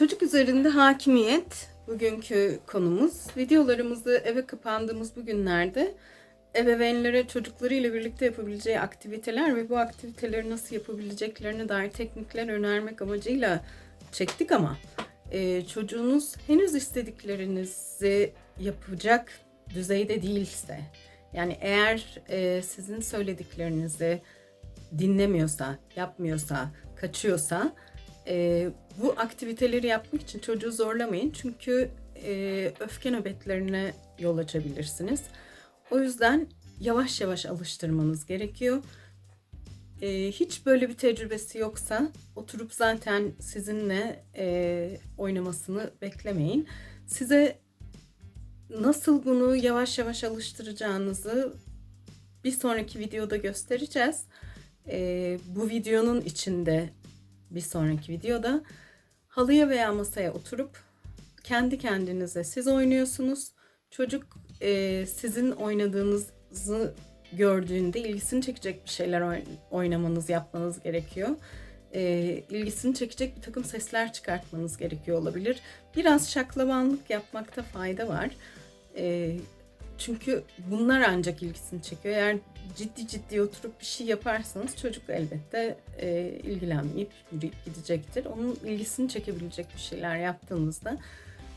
Çocuk üzerinde hakimiyet bugünkü konumuz. Videolarımızı eve kapandığımız bu günlerde ebeveynlere çocuklarıyla birlikte yapabileceği aktiviteler ve bu aktiviteleri nasıl yapabileceklerine dair teknikler önermek amacıyla çektik ama e, çocuğunuz henüz istediklerinizi yapacak düzeyde değilse yani eğer e, sizin söylediklerinizi dinlemiyorsa, yapmıyorsa, kaçıyorsa e, bu aktiviteleri yapmak için çocuğu zorlamayın. Çünkü e, öfke nöbetlerine yol açabilirsiniz. O yüzden yavaş yavaş alıştırmanız gerekiyor. E, hiç böyle bir tecrübesi yoksa oturup zaten sizinle e, oynamasını beklemeyin. Size nasıl bunu yavaş yavaş alıştıracağınızı bir sonraki videoda göstereceğiz. E, bu videonun içinde bir sonraki videoda halıya veya masaya oturup kendi kendinize siz oynuyorsunuz. Çocuk e, sizin oynadığınızı gördüğünde ilgisini çekecek bir şeyler oyn- oynamanız, yapmanız gerekiyor. E, ilgisini çekecek bir takım sesler çıkartmanız gerekiyor olabilir. Biraz şaklabanlık yapmakta fayda var. E, çünkü bunlar ancak ilgisini çekiyor. Eğer ciddi ciddi oturup bir şey yaparsanız çocuk elbette e, ilgilenmeyip yürüyüp gidecektir. Onun ilgisini çekebilecek bir şeyler yaptığınızda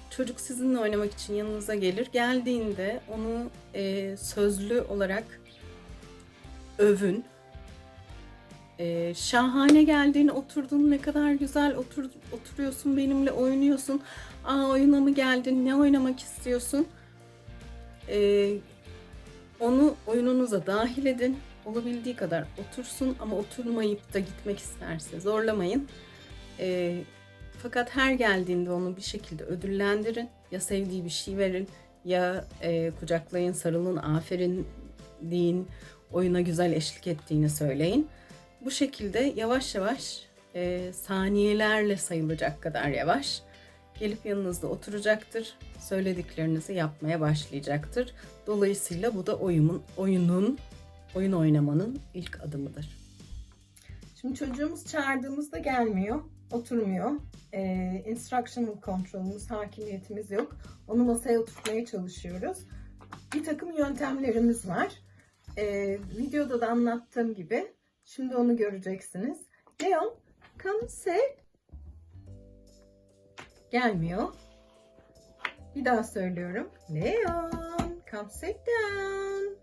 çocuk sizinle oynamak için yanınıza gelir. Geldiğinde onu e, sözlü olarak övün. E, şahane geldin, oturdun, ne kadar güzel otur, oturuyorsun, benimle oynuyorsun. Aa oyuna mı geldin, ne oynamak istiyorsun? E, onu oyununuza dahil edin. Olabildiği kadar otursun ama oturmayıp da gitmek isterse zorlamayın. E, fakat her geldiğinde onu bir şekilde ödüllendirin. Ya sevdiği bir şey verin ya e, kucaklayın, sarılın, aferin deyin, oyuna güzel eşlik ettiğini söyleyin. Bu şekilde yavaş yavaş e, saniyelerle sayılacak kadar yavaş gelip yanınızda oturacaktır. Söylediklerinizi yapmaya başlayacaktır. Dolayısıyla bu da oyunun, oyunun, oyun oynamanın ilk adımıdır. Şimdi çocuğumuz çağırdığımızda gelmiyor, oturmuyor. Ee, instructional control'umuz, hakimiyetimiz yok. Onu masaya oturtmaya çalışıyoruz. Bir takım yöntemlerimiz var. Ee, videoda da anlattığım gibi. Şimdi onu göreceksiniz. Leon, come sit. Gelmiyor. Bir daha söylüyorum. Leon, come sit down.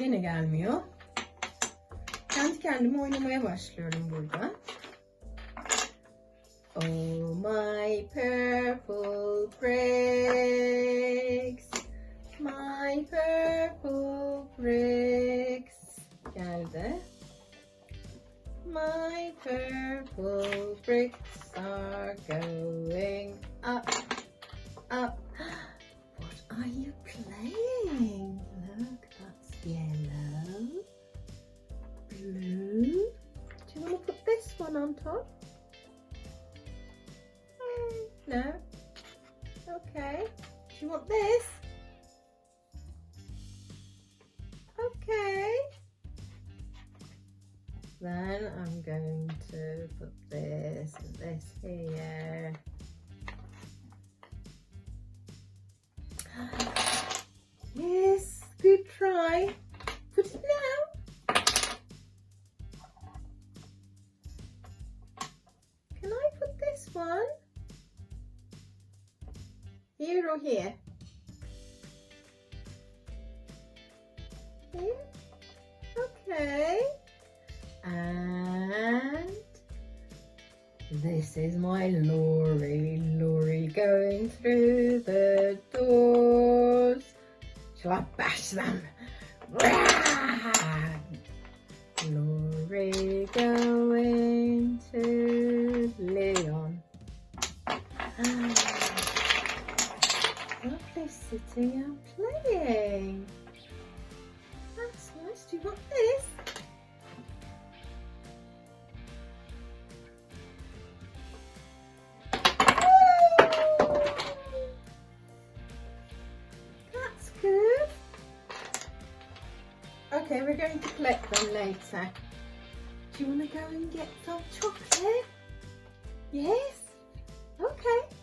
Yine gelmiyor. Kendi kendime oynamaya başlıyorum burada. Oh my purple bricks, my purple bricks geldi. My purple bricks one on top? Hmm, No. Okay. Do you want this? Okay. Then I'm going to put this and this here. Here or here? Here? Okay. And this is my lorry, lorry going through the doors. Shall I bash them? Lorry going to Sitting and playing. That's nice. Do you want this? That's good. Okay, we're going to collect them later. Do you want to go and get some chocolate? Yes. Okay.